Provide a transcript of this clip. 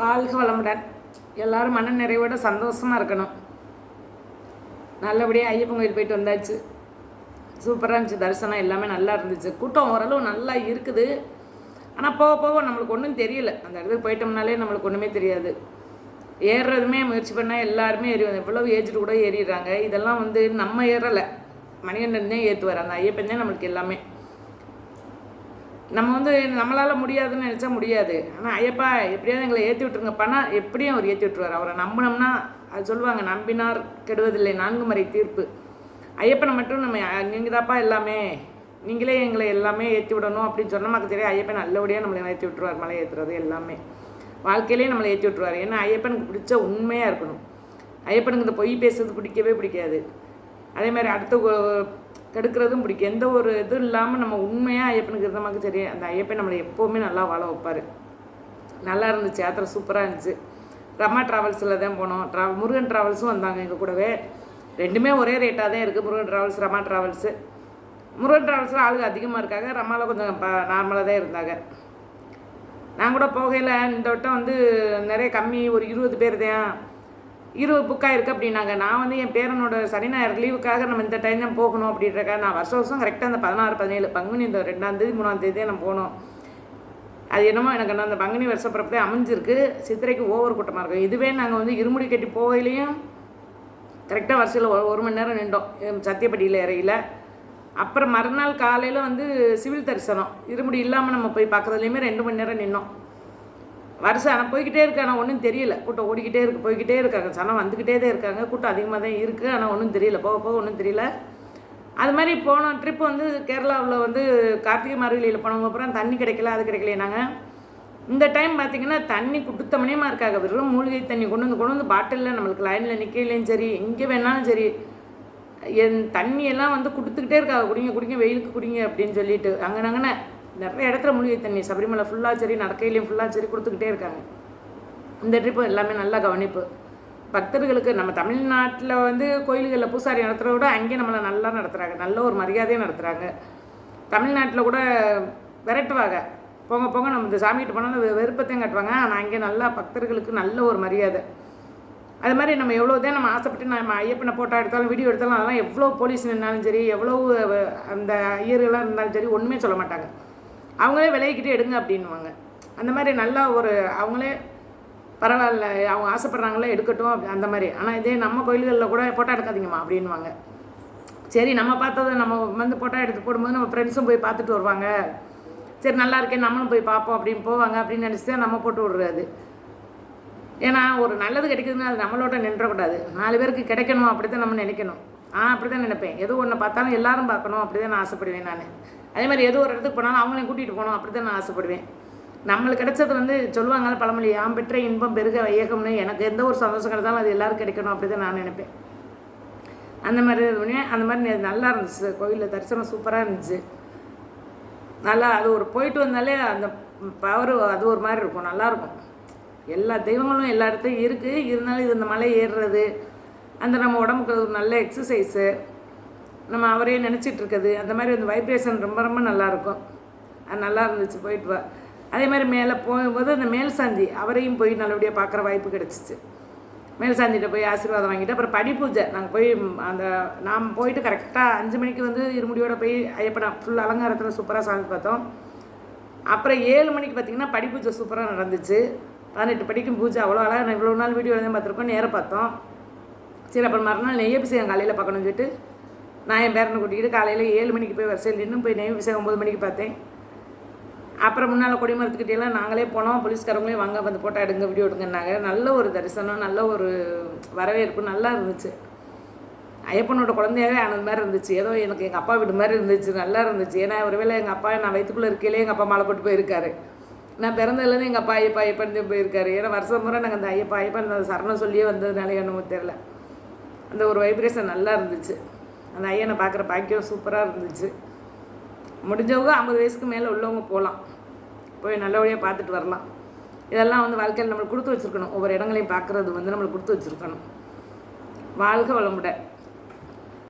வாழ்க வளமுடன். எல்லாரும் மன நிறைவோட சந்தோஷமாக இருக்கணும். நல்லபடியாக ஐயப்பன் கோயில் போயிட்டு வந்தாச்சு. சூப்பராக இருந்துச்சு. தரிசனம் எல்லாமே நல்லா இருந்துச்சு. கூட்டம் ஓரளவு நல்லா இருக்குது. ஆனால் போக போக நம்மளுக்கு ஒன்றும் தெரியல. அந்த இடத்துக்கு போயிட்டோம்னாலே நம்மளுக்கு ஒன்றுமே தெரியாது. ஏறுறதுமே முயற்சி பண்ணால் எல்லாருமே ஏறி எவ்வளோ ஏஜ்டு கூட ஏறிடுறாங்க. இதெல்லாம் வந்து நம்ம ஏறலை. மணிகண்டன் தான் ஏற்றுவார் அந்த ஐயப்பன் தான் நம்மளுக்கு எல்லாமே. நம்ம வந்து நம்மளால் முடியாதுன்னு நினச்சா முடியாது. ஆனால் ஐயப்பா எப்படியாவது எங்களை ஏற்றி விட்டுருங்கப்பானா எப்படியும் அவர் ஏற்றி விட்டுருவார். அவரை நம்பினோம்னா அது சொல்லுவாங்க நம்பினார் கெடுவதில்லை நான்கு முறை தீர்ப்பு. ஐயப்பனை மட்டும் நம்ம நீங்கள் தாப்பா எல்லாமே. நீங்களே எங்களை எல்லாமே ஏற்றி விடணும் அப்படின்னு சொன்ன தெரியாது. தெரியும் ஐயப்பன் நல்லபடியாக நம்மளை ஏற்றி விட்டுருவார் மலை ஏற்றுறது எல்லாமே. வாழ்க்கையிலேயே நம்மளை ஏற்றி விட்டுருவார். ஏன்னா ஐயப்பனுக்கு பிடிச்ச உண்மையாக இருக்கணும். ஐயப்பனுக்கு இந்த பொய் பேசுறது பிடிக்கவே பிடிக்காது. அதே மாதிரி அடுத்த கெடுக்கிறதும் பிடிக்கும். எந்த ஒரு இதுவும் இல்லாமல் நம்ம உண்மையாக ஐயப்பனுக்கு இருந்தமாக்கு சரி அந்த ஐயப்பன் நம்மளை எப்போவுமே நல்லா வாழ வைப்பார். நல்லா இருந்துச்சு யாத்திரை சூப்பராக இருந்துச்சு. ரமா ட்ராவல்ஸில் தான் போனோம். ட்ரா முருகன் ட்ராவல்ஸும் வந்தாங்க எங்கள் கூடவே. ரெண்டுமே ஒரே ரேட்டாக தான் இருக்குது முருகன் ட்ராவல்ஸ் ரமா ட்ராவல்ஸு. முருகன் ட்ராவல்ஸில் ஆளுங்க அதிகமாக இருக்காங்க ரமாவில் கொஞ்சம் ப நார்மலாக தான் இருந்தாங்க. நான் கூட போகையில் இந்த வட்டம் வந்து நிறைய கம்மி ஒரு இருபது பேர் தான். இருபது புக்காக இருக்குது அப்படின்னாங்க. நான் வந்து என் பேரனோட சனி ஞாயிறு லீவுக்காக நம்ம இந்த டைம் தான் போகணும் அப்படின்றக்காக நான் வருஷம் வருஷம் கரெக்டாக அந்த பதினாறு பதினேழு பங்குனி இந்த ரெண்டாம் தேதி மூணாம் தான் நான் போனோம். அது என்னமோ எனக்கு அந்த பங்குனி வருஷ பிறப்பதே அமைஞ்சிருக்கு. சித்திரைக்கு ஓவர் கூட்டமாக இருக்கும். இதுவே நாங்கள் வந்து இருமுடி கட்டி போகையிலையும் கரெக்டாக வருஷத்தில் ஒரு ஒரு மணி நேரம் நின்றோம். சத்தியப்பட்டியில் இறையில். அப்புறம் மறுநாள் காலையில் வந்து சிவில் தரிசனம். இருமுடி இல்லாமல் நம்ம போய் பார்க்குறதுலையுமே ரெண்டு மணி நேரம் நின்னோம். வருஷம் ஆனால் போய்கிட்டே இருக்கு. ஆனால் ஒன்றும் தெரியல. கூட்டம் ஓடிக்கிட்டே இருக்கு. போய்கிட்டே இருக்காங்க. சனம் வந்துக்கிட்டே தான் இருக்காங்க. கூட்டம் அதிகமாக தான் இருக்குது ஆனால் ஒன்றும் தெரியல. போக போக ஒன்றும் தெரியல. அது மாதிரி போன ட்ரிப் வந்து கேரளாவில் வந்து கார்த்திகை மார்கழியில் போனவங்க அப்புறம் தண்ணி கிடைக்கல அது கிடைக்கல நாங்கள் இந்த டைம் பார்த்தீங்கன்னா தண்ணி குடுத்த இருக்காங்க வெறும் மூலிகை தண்ணி கொண்டு வந்து கொண்டு வந்து பாட்டிலில் நம்மளுக்கு லைனில் நிற்கலையும் சரி எங்கே வேணாலும் சரி என் தண்ணியெல்லாம் வந்து கொடுத்துக்கிட்டே இருக்காங்க. குடிங்க குடிங்க வெயிலுக்கு குடிங்க அப்படின்னு சொல்லிட்டு அங்கே நாங்கன்னு நிறைய இடத்துல மூலிகை தண்ணி சபரிமலை ஃபுல்லாக சரி நடக்கையிலையும் ஃபுல்லாக சரி கொடுத்துக்கிட்டே இருக்காங்க. இந்த ட்ரிப்பு எல்லாமே நல்ல கவனிப்பு. பக்தர்களுக்கு நம்ம தமிழ்நாட்டில் வந்து கோயில்களில் பூசாரி நடத்துகிறத விட அங்கேயே நம்மளை நல்லா நடத்துகிறாங்க நல்ல ஒரு மரியாதையாக நடத்துகிறாங்க தமிழ்நாட்டில் கூட விரட்டுவாங்க. போங்க போங்க நம்ம இந்த சாமிகிட்ட போனால் வெறுப்பத்தையும் காட்டுவாங்க. ஆனால் அங்கே நல்லா பக்தர்களுக்கு நல்ல ஒரு மரியாதை. அது மாதிரி நம்ம எவ்வளோ தான் நம்ம ஆசைப்பட்டு நம்ம ஐயப்பனை ஃபோட்டோ எடுத்தாலும் வீடியோ எடுத்தாலும் அதெல்லாம் எவ்வளோ போலீஸ் நின்னாலும் சரி எவ்வளோ அந்த ஐயர்களாக இருந்தாலும் சரி ஒன்றுமே சொல்ல மாட்டாங்க. அவங்களே விலகிக்கிட்டே எடுங்க அப்படின்வாங்க அந்த மாதிரி நல்லா ஒரு அவங்களே பரவாயில்ல அவங்க ஆசைப்படுறாங்களே எடுக்கட்டும் அப்படி அந்த மாதிரி. ஆனால் இதே நம்ம கோயில்களில் கூட ஃபோட்டோ எடுக்காதீங்கம்மா அப்படின்வாங்க சரி நம்ம பார்த்ததை நம்ம வந்து ஃபோட்டோ எடுத்து போடும்போது நம்ம ஃப்ரெண்ட்ஸும் போய் பார்த்துட்டு வருவாங்க. சரி நல்லா இருக்கே நம்மளும் போய் பார்ப்போம் அப்படின்னு போவாங்க அப்படின்னு நினச்சி தான் நம்ம போட்டு விடுறது. ஏன்னா ஒரு நல்லது கிடைக்குதுன்னா அது நம்மளோட நின்றக்கூடாது. நாலு பேருக்கு கிடைக்கணும் அப்படி தான் நம்ம நினைக்கணும். ஆ அப்படி தான் நினைப்பேன். எது ஒன்று பார்த்தாலும் எல்லாரும் பார்க்கணும் அப்படி தான் நான் ஆசைப்படுவேன் நான். அதே மாதிரி ஏதோ ஒரு இடத்துக்கு போனாலும் அவங்களையும் கூட்டிகிட்டு போகணும் அப்படி தான் நான் ஆசைப்படுவேன். நம்மளுக்கு கிடைச்சது வந்து சொல்லுவாங்கல்ல பழமொழி யாம் பெற்ற இன்பம் பெருக வையகம்னு. எனக்கு எந்த ஒரு சந்தோஷம் கிடைச்சாலும் அது எல்லாரும் கிடைக்கணும் அப்படி தான் நான் நினைப்பேன். அந்த மாதிரி இது அந்த மாதிரி நல்லா இருந்துச்சு கோயிலில் தரிசனம் சூப்பராக இருந்துச்சு. நல்லா அது ஒரு போயிட்டு வந்தாலே அந்த பவர் அது ஒரு மாதிரி இருக்கும். நல்லாயிருக்கும் எல்லா தெய்வங்களும் எல்லா இடத்துலையும் இருக்குது இருந்தாலும் இது இந்த மலை ஏறுறது அந்த நம்ம உடம்புக்கு ஒரு நல்ல எக்ஸசைஸு நம்ம அவரே நினச்சிட்டு இருக்குது அந்த மாதிரி அந்த வைப்ரேஷன் ரொம்ப ரொம்ப நல்லாயிருக்கும் அது நல்லா இருந்துச்சு போயிட்டு வா. அதே மாதிரி மேலே போகும்போது அந்த மேல் சாந்தி அவரையும் போய் நல்லபடியாக பார்க்குற வாய்ப்பு கிடச்சிச்சு. மேல் சாந்திகிட்ட போய் ஆசீர்வாதம் வாங்கிட்டு அப்புறம் படி பூஜை நாங்கள் போய் அந்த நாம் போயிட்டு கரெக்டாக அஞ்சு மணிக்கு வந்து இருமுடியோட போய் ஐயப்பனா ஃபுல் அலங்காரத்தில் சூப்பராக சாமி பார்த்தோம். அப்புறம் ஏழு மணிக்கு பார்த்தீங்கன்னா படி பூஜை சூப்பராக நடந்துச்சு. பதினெட்டு படிக்கும் பூஜை அவ்வளோ அழகாக இவ்வளோ நாள் வீடியோ தான் பார்த்துருக்கோம் நேராக பார்த்தோம். சரி அப்புறம் மறுநாள் நெய் அபிஷேகம் காலையில் பார்க்கணும்னு சொல்லிட்டு நான் என் பேரனை கூட்டிக்கிட்டு காலையில் ஏழு மணிக்கு போய் வரிசையில் நின்று போய் நெய் அபிஷேகம் ஒம்பது மணிக்கு பார்த்தேன். அப்புறம் முன்னால் கொடிமரத்துக்கிட்டேலாம் நாங்களே போனோம். போலீஸ்காரங்களே வாங்க வந்து ஃபோட்டோ எடுங்க வீடியோ எடுங்கன்னாங்க. நல்ல ஒரு தரிசனம் நல்ல ஒரு வரவேற்பு நல்லா இருந்துச்சு. ஐயப்பனோட குழந்தையாவே ஆனது மாதிரி இருந்துச்சு. ஏதோ எனக்கு எங்கள் அப்பா வீடு மாதிரி இருந்துச்சு நல்லா இருந்துச்சு. ஏன்னா ஒருவேளை எங்கள் அப்பா நான் வயிற்றுக்குள்ளே இருக்கையிலே எங்கள் அப்பா மாலை போட்டு போயிருக்காரு. நான் பிறந்ததுலேருந்து எங்கள் அப்பா ஐயப்பா ஐயப்பன் போயிருக்காரு. ஏன்னா வருஷம் முறை நாங்கள் அந்த ஐயப்பா ஐயப்பன் அந்த சரணம் சொல்லியே வந்ததுனால என்னமோ தெரில அந்த ஒரு வைப்ரேஷன் நல்லா இருந்துச்சு. அந்த ஐயனை பார்க்குற பாக்கியம் சூப்பராக இருந்துச்சு. முடிஞ்சவங்க ஐம்பது வயசுக்கு மேலே உள்ளவங்க போகலாம் போய் நல்லபடியாக பார்த்துட்டு வரலாம். இதெல்லாம் வந்து வாழ்க்கையில் நம்மளுக்கு கொடுத்து வச்சுருக்கணும். ஒவ்வொரு இடங்களையும் பார்க்குறது வந்து நம்மளுக்கு கொடுத்து வச்சுருக்கணும். வாழ்க வளமுடன்.